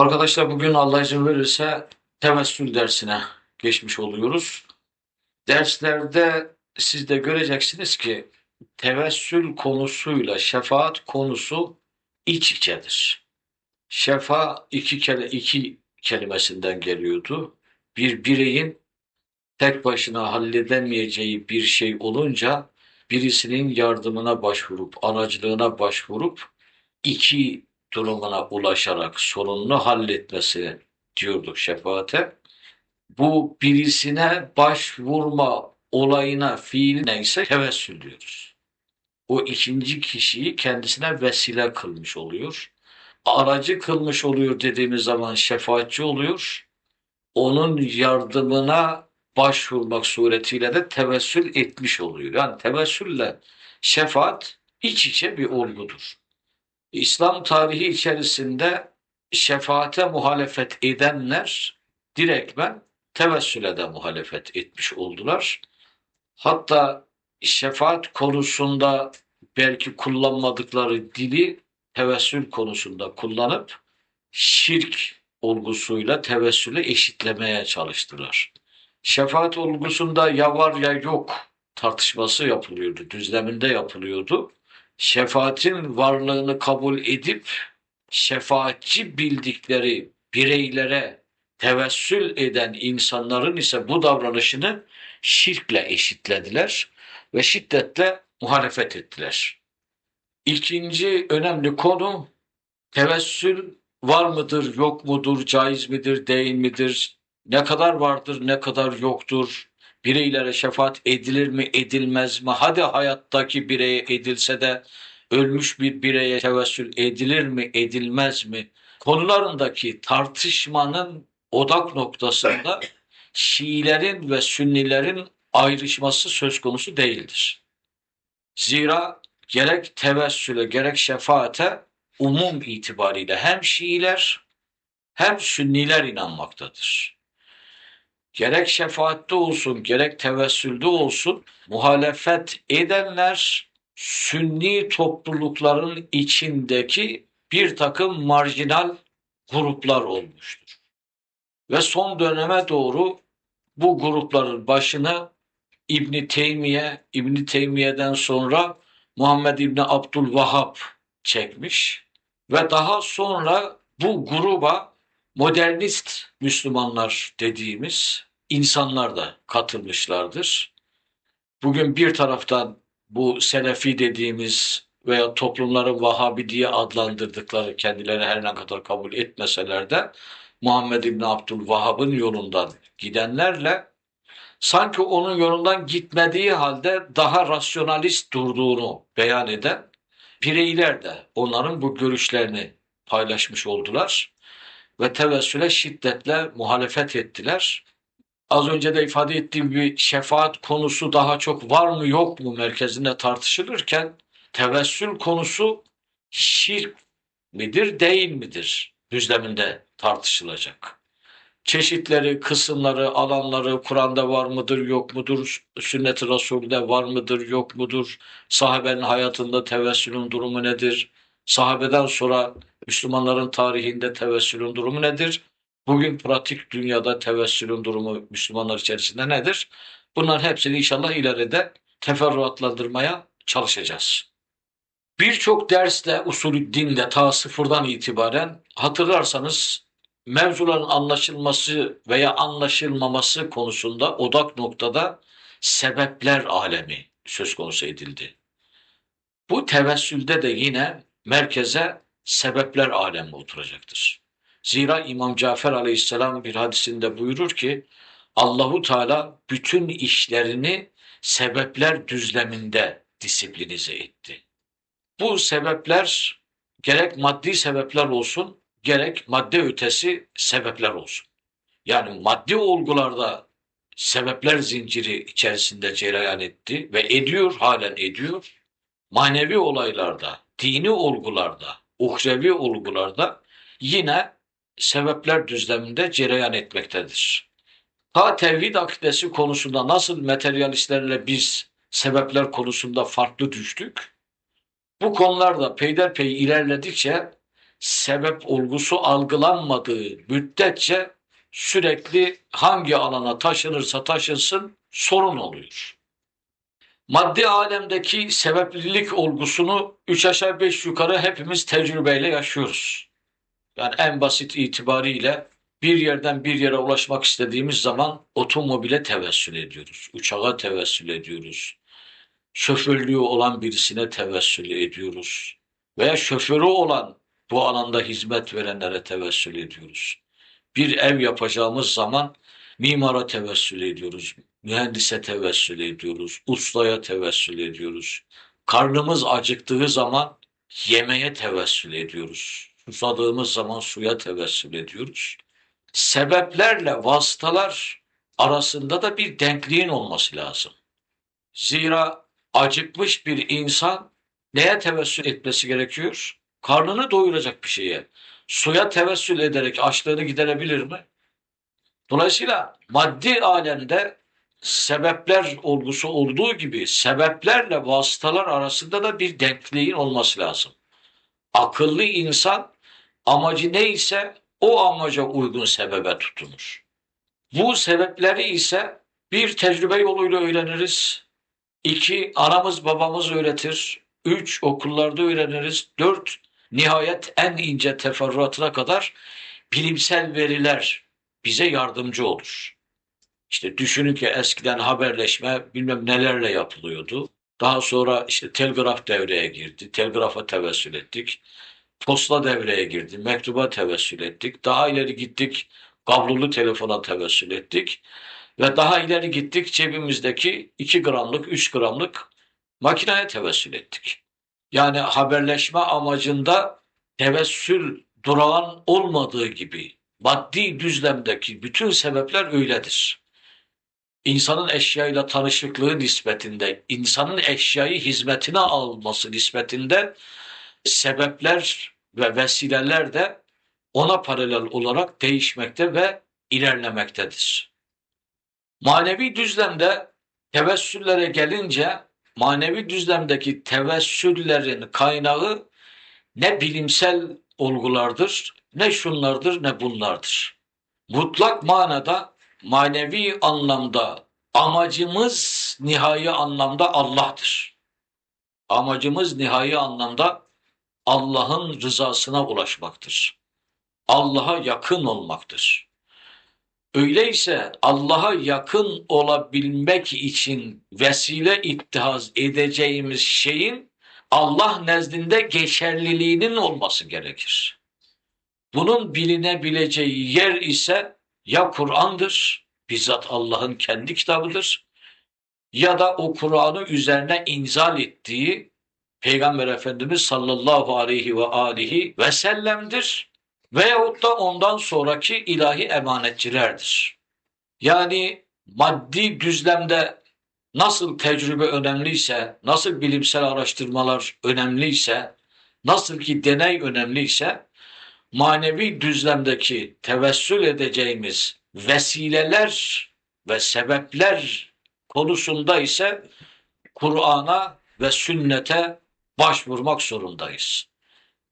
Arkadaşlar bugün Allah izin verirse tevessül dersine geçmiş oluyoruz. Derslerde siz de göreceksiniz ki tevessül konusuyla şefaat konusu iç içedir. Şefa iki kere iki kelimesinden geliyordu. Bir bireyin tek başına halledemeyeceği bir şey olunca birisinin yardımına başvurup, aracılığına başvurup iki durumuna ulaşarak sorununu halletmesi diyorduk şefaate. Bu birisine başvurma olayına, fiil neyse tevessül diyoruz. O ikinci kişiyi kendisine vesile kılmış oluyor. Aracı kılmış oluyor dediğimiz zaman şefaatçi oluyor. Onun yardımına başvurmak suretiyle de tevessül etmiş oluyor. Yani tevessülle şefaat iç içe bir olgudur. İslam tarihi içerisinde şefaate muhalefet edenler direktmen tevessüle de muhalefet etmiş oldular. Hatta şefaat konusunda belki kullanmadıkları dili tevessül konusunda kullanıp şirk olgusuyla tevessülü eşitlemeye çalıştılar. Şefaat olgusunda ya var ya yok tartışması yapılıyordu, düzleminde yapılıyordu. Şefaatin varlığını kabul edip şefaatçi bildikleri bireylere tevessül eden insanların ise bu davranışını şirkle eşitlediler ve şiddetle muhalefet ettiler. İkinci önemli konu tevessül var mıdır, yok mudur, caiz midir, değil midir, ne kadar vardır, ne kadar yoktur, bireylere şefaat edilir mi, edilmez mi, hadi hayattaki bireye edilse de ölmüş bir bireye tevessül edilir mi, edilmez mi konularındaki tartışmanın odak noktasında Şiilerin ve Sünnilerin ayrışması söz konusu değildir. Zira gerek tevessüle gerek şefaate umum itibariyle hem Şiiler hem Sünniler inanmaktadır. Gerek şefaatte olsun gerek tevessülde olsun muhalefet edenler Sünni toplulukların içindeki bir takım marjinal gruplar olmuştur. Ve son döneme doğru bu grupların başına İbni Teymiye, İbni Teymiye'den sonra Muhammed İbni Abdülvahhab çekmiş ve daha sonra bu gruba modernist Müslümanlar dediğimiz insanlar da katılmışlardır. Bugün bir taraftan bu Selefi dediğimiz veya toplumların Vahabi diye adlandırdıkları kendileri her ne kadar kabul etmeseler de Muhammed İbni Abdülvahhab'ın yolundan gidenlerle sanki onun yolundan gitmediği halde daha rasyonalist durduğunu beyan eden bireyler de onların bu görüşlerini paylaşmış oldular ve tevessüle şiddetle muhalefet ettiler. Az önce de ifade ettiğim bir şefaat konusu daha çok var mı yok mu merkezinde tartışılırken tevessül konusu şirk midir değil midir düzleminde tartışılacak. Çeşitleri, kısımları, alanları Kur'an'da var mıdır, yok mudur? Sünnet-i Resul'de var mıdır, yok mudur? Sahabenin hayatında tevessülün durumu nedir? Sahabeden sonra Müslümanların tarihinde tevessülün durumu nedir? Bugün pratik dünyada tevessülün durumu Müslümanlar içerisinde nedir? Bunların hepsini inşallah ileride teferruatlandırmaya çalışacağız. Birçok derste usulü dinde ta sıfırdan itibaren hatırlarsanız mevzuların anlaşılması veya anlaşılmaması konusunda odak noktada sebepler alemi söz konusu edildi. Bu tevessülde de yine merkeze sebepler alemi oturacaktır. Zira İmam Cafer Aleyhisselam bir hadisinde buyurur ki Allahu Teala bütün işlerini sebepler düzleminde disiplinize etti. Bu sebepler gerek maddi sebepler olsun, gerek madde ötesi sebepler olsun. Yani maddi olgularda sebepler zinciri içerisinde cereyan etti ve ediyor, halen ediyor. Manevi olaylarda, dini olgularda, uhrevi olgularda yine sebepler düzleminde cereyan etmektedir. Ta tevhid akidesi konusunda nasıl materyalistlerle biz sebepler konusunda farklı düştük, bu konularda peyderpey ilerledikçe sebep olgusu algılanmadığı müddetçe sürekli hangi alana taşınırsa taşınsın sorun oluyor. Maddi alemdeki sebeplilik olgusunu üç aşağı beş yukarı hepimiz tecrübeyle yaşıyoruz. Yani en basit itibariyle bir yerden bir yere ulaşmak istediğimiz zaman otomobile tevessül ediyoruz. Uçağa tevessül ediyoruz. Şoförlüğü olan birisine tevessül ediyoruz. Veya şoförü olan bu alanda hizmet verenlere tevessül ediyoruz. Bir ev yapacağımız zaman mimara tevessül ediyoruz. Mühendise tevessül ediyoruz. Ustaya tevessül ediyoruz. Karnımız acıktığı zaman yemeğe tevessül ediyoruz. Susadığımız zaman suya tevessül ediyoruz. Sebeplerle vasıtalar arasında da bir denkliğin olması lazım. Zira acıkmış bir insan neye tevessül etmesi gerekiyor? Karnını doyuracak bir şeye. Suya tevessül ederek açlığını giderebilir mi? Dolayısıyla maddi alemde sebepler olgusu olduğu gibi sebeplerle vasıtalar arasında da bir denkliğin olması lazım. Akıllı insan amacı neyse o amaca uygun sebebe tutunur. Bu sebepleri ise bir tecrübe yoluyla öğreniriz. İki, anamız babamız öğretir. Üç, okullarda öğreniriz. Dört, nihayet en ince teferruatına kadar bilimsel veriler bize yardımcı olur. İşte düşünün ki eskiden haberleşme bilmem nelerle yapılıyordu. Daha sonra işte telgraf devreye girdi. Telgrafa tevessül ettik. Posta devreye girdi. Mektuba tevessül ettik. Daha ileri gittik. Kablolu telefona tevessül ettik. Ve daha ileri gittik cebimizdeki 2 gramlık, 3 gramlık makineye tevessül ettik. Yani haberleşme amacında tevessül durağan olmadığı gibi maddi düzlemdeki bütün sebepler öyledir. İnsanın eşyayla tanışıklığı nispetinde, insanın eşyayı hizmetine alması nispetinde sebepler ve vesileler de ona paralel olarak değişmekte ve ilerlemektedir. Manevi düzlemde tevessüllere gelince manevi düzlemdeki tevessüllerin kaynağı ne bilimsel olgulardır, ne şunlardır, ne bunlardır. Mutlak manada manevi anlamda amacımız nihai anlamda Allah'tır. Amacımız nihai anlamda Allah'ın rızasına ulaşmaktır. Allah'a yakın olmaktır. Öyleyse Allah'a yakın olabilmek için vesile ittihaz edeceğimiz şeyin Allah nezdinde geçerliliğinin olması gerekir. Bunun bilinebileceği yer ise ya Kur'an'dır, bizzat Allah'ın kendi kitabıdır ya da o Kur'an'ı üzerine inzal ettiği Peygamber Efendimiz sallallahu aleyhi ve alihi ve sellem'dir veyahut da ondan sonraki ilahi emanetçilerdir. Yani maddi düzlemde nasıl tecrübe önemliyse, nasıl bilimsel araştırmalar önemliyse, nasıl ki deney önemliyse, manevi düzlemdeki tevessül edeceğimiz vesileler ve sebepler konusunda ise Kur'an'a ve sünnete başvurmak zorundayız.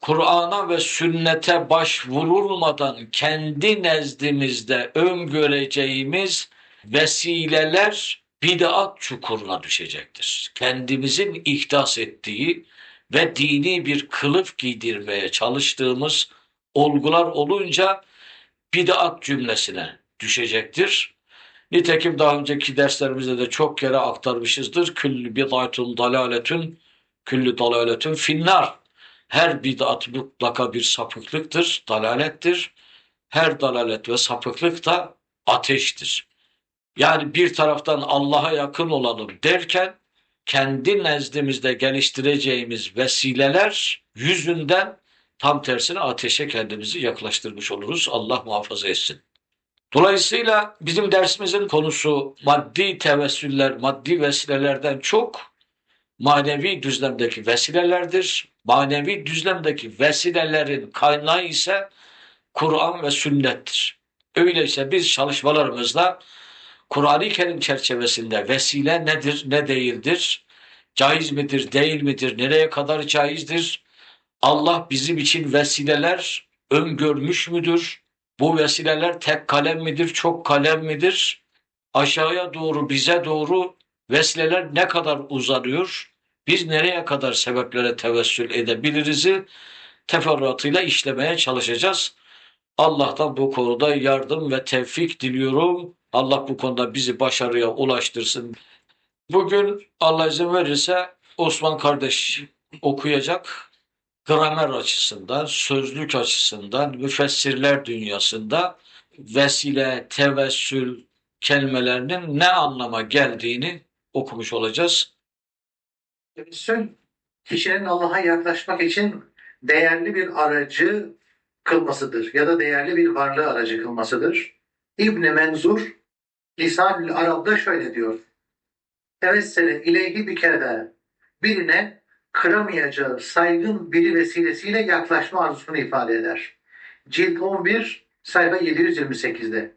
Kur'an'a ve sünnete başvurulmadan kendi nezdimizde öngöreceğimiz vesileler bid'at çukuruna düşecektir. Kendimizin ihdas ettiği ve dini bir kılıf giydirmeye çalıştığımız olgular olunca bid'at cümlesine düşecektir. Nitekim daha önceki derslerimizde de çok kere aktarmışızdır. Küllü bid'atun dalaletün, küllü dalaletün finnar. Her bid'at mutlaka bir sapıklıktır, dalalettir. Her dalalet ve sapıklık da ateştir. Yani bir taraftan Allah'a yakın olalım derken kendi nezdimizde geliştireceğimiz vesileler yüzünden tam tersine ateşe kendimizi yaklaştırmış oluruz. Allah muhafaza etsin. Dolayısıyla bizim dersimizin konusu maddi tevessüller, maddi vesilelerden çok manevi düzlemdeki vesilelerdir. Manevi düzlemdeki vesilelerin kaynağı ise Kur'an ve sünnettir. Öyleyse biz çalışmalarımızda Kur'an-ı Kerim çerçevesinde vesile nedir, ne değildir, caiz midir, değil midir, nereye kadar caizdir, Allah bizim için vesileler öngörmüş müdür? Bu vesileler tek kalem midir, çok kalem midir? Aşağıya doğru, bize doğru vesileler ne kadar uzanıyor? Biz nereye kadar sebeplere tevessül edebiliriz'i teferruatıyla işlemeye çalışacağız. Allah'tan bu konuda yardım ve tevfik diliyorum. Allah bu konuda bizi başarıya ulaştırsın. Bugün Allah izin verirse Osman kardeş okuyacak. Gramer açısından, sözlük açısından, müfessirler dünyasında vesile, tevessül kelimelerinin ne anlama geldiğini okumuş olacağız. Tevessül kişinin Allah'a yaklaşmak için değerli bir aracı kılmasıdır ya da değerli bir varlığı aracı kılmasıdır. İbn Menzur Lisan-ül Arab'da şöyle diyor. Tevessele ileyhi bir kere birine kıramayacağı saygın biri vesilesiyle yaklaşma arzusunu ifade eder. Cilt 11 sayfa 728'de.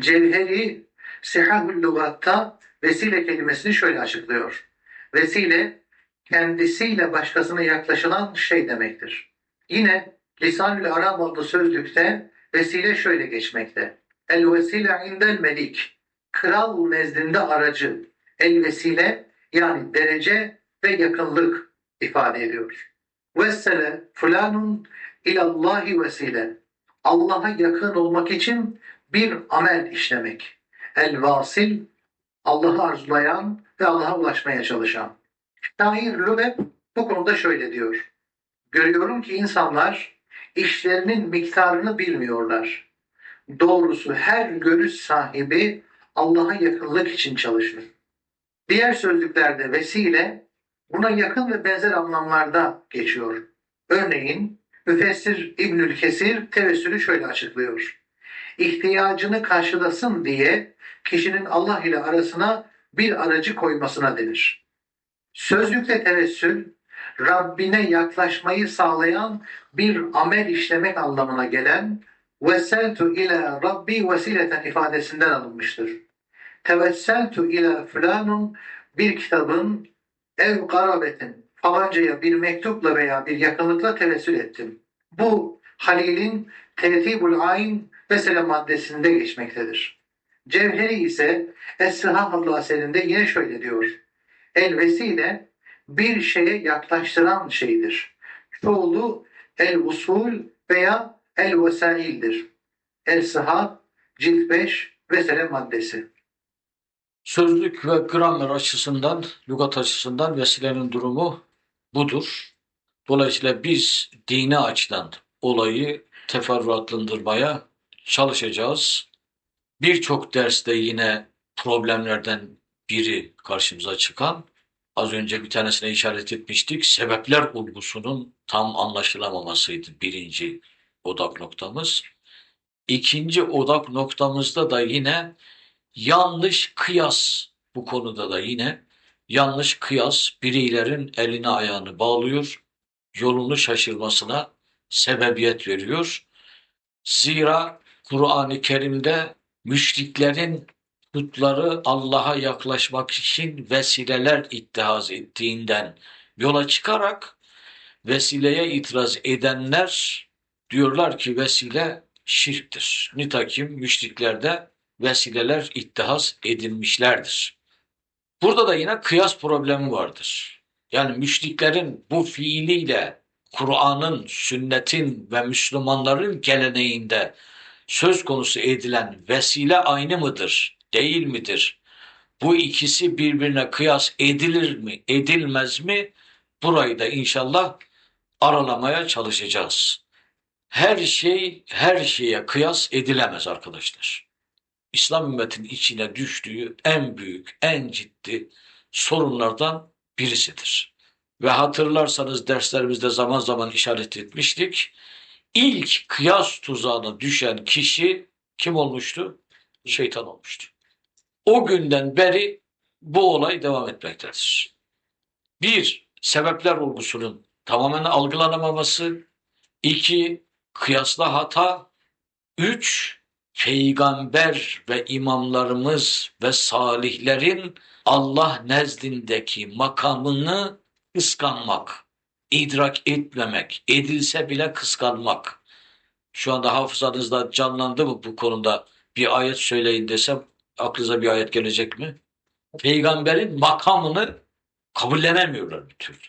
Cevheri Sihahül Lugat'ta vesile kelimesini şöyle açıklıyor. Vesile kendisiyle başkasına yaklaşılan şey demektir. Yine Lisanül Arab adlı sözlükte vesile şöyle geçmekte. El vesile indel melik. Kral nezdinde aracı. El vesile yani derece ve yakınlık ifade ediyor. Vessele fulanun ilallahi vesile. Allah'a yakın olmak için bir amel işlemek. El vasil Allah'ı arzulayan ve Allah'a ulaşmaya çalışan. Şair Lübeb bu konuda şöyle diyor. Görüyorum ki insanlar işlerinin miktarını bilmiyorlar. Doğrusu her görüş sahibi Allah'a yakınlık için çalışır. Diğer sözlüklerde vesile buna yakın ve benzer anlamlarda geçiyor. Örneğin Müfessir İbnül Kesir tevessülü şöyle açıklıyor. İhtiyacını karşılasın diye kişinin Allah ile arasına bir aracı koymasına denir. Sözlükte tevessül, Rabbine yaklaşmayı sağlayan bir amel işlemek anlamına gelen vesseltu ila Rabbi vesileten ifadesinden alınmıştır. Tevesseltu ila fulanun bir kitabın ev garabetin falancaya bir mektupla veya bir yakınlıkla tevessül ettim. Bu Halil'in Tertibul Ayn vesile maddesinde geçmektedir. Cevheri ise Es-Sıhah adlı yine şöyle diyor. El vesile bir şeye yaklaştıran şeydir. Çoğulu el usul veya el vesaildir. El sıhhat cilt 5 vesile maddesi. Sözlük ve gramer açısından, lügat açısından vesilenin durumu budur. Dolayısıyla biz dini açıdan olayı teferruatlandırmaya çalışacağız. Birçok derste yine problemlerden biri karşımıza çıkan, az önce bir tanesine işaret etmiştik, sebepler olgusunun tam anlaşılamamasıydı birinci odak noktamız. İkinci odak noktamızda da yine yanlış kıyas bu konuda da yine yanlış kıyas bireylerin elini ayağını bağlıyor, yolunu şaşırmasına sebebiyet veriyor. Zira Kur'an-ı Kerim'de müşriklerin putları Allah'a yaklaşmak için vesileler ittihaz ettiğinden yola çıkarak vesileye itiraz edenler diyorlar ki vesile şirktir. Nitekim müşriklerde vesileler ittihaz edilmişlerdir. Burada da yine kıyas problemi vardır. Yani müşriklerin bu fiiliyle Kur'an'ın, sünnetin ve Müslümanların geleneğinde söz konusu edilen vesile aynı mıdır, değil midir? Bu ikisi birbirine kıyas edilir mi, edilmez mi? Burayı da inşallah aralamaya çalışacağız. Her şey her şeye kıyas edilemez arkadaşlar. İslam ümmetinin içine düştüğü en büyük, en ciddi sorunlardan birisidir. Ve hatırlarsanız derslerimizde zaman zaman işaret etmiştik. İlk kıyas tuzağına düşen kişi kim olmuştu? Şeytan olmuştu. O günden beri bu olay devam etmektedir. Bir, sebepler olgusunun tamamen algılanamaması. iki kıyasla hata. Üç, peygamber ve imamlarımız ve salihlerin Allah nezdindeki makamını kıskanmak, idrak etmemek, edilse bile kıskanmak. Şu anda hafızanızda canlandı mı bu konuda bir ayet söyleyin desem aklınıza bir ayet gelecek mi? Peygamberin makamını kabullenemiyorlar bir türlü.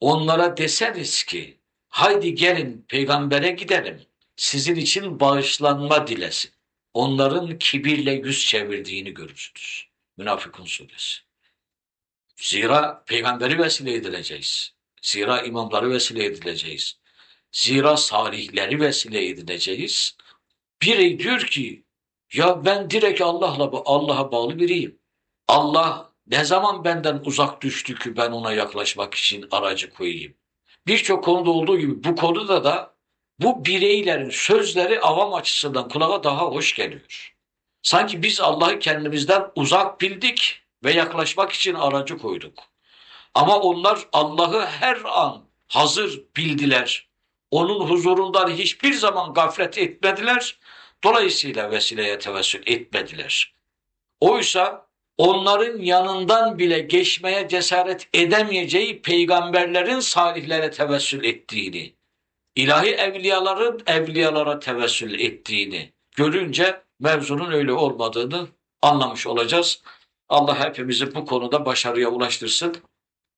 Onlara deseniz ki haydi gelin peygambere gidelim sizin için bağışlanma dilesin. Onların kibirle yüz çevirdiğini görürsünüz. Münafıkun suresi. Zira peygamberi vesile edileceğiz. Zira imamları vesile edileceğiz. Zira salihleri vesile edileceğiz. Biri diyor ki ya ben direkt Allah'la Allah'a bağlı biriyim. Allah ne zaman benden uzak düştü ki ben ona yaklaşmak için aracı koyayım. Birçok konuda olduğu gibi bu konuda da bu bireylerin sözleri avam açısından kulağa daha hoş geliyor. Sanki biz Allah'ı kendimizden uzak bildik ve yaklaşmak için aracı koyduk. Ama onlar Allah'ı her an hazır bildiler. Onun huzurundan hiçbir zaman gaflet etmediler. Dolayısıyla vesileye tevessül etmediler. Oysa onların yanından bile geçmeye cesaret edemeyeceği peygamberlerin salihlere tevessül ettiğini, ilahi evliyaların evliyalara tevessül ettiğini görünce mevzunun öyle olmadığını anlamış olacağız. Allah hepimizi bu konuda başarıya ulaştırsın.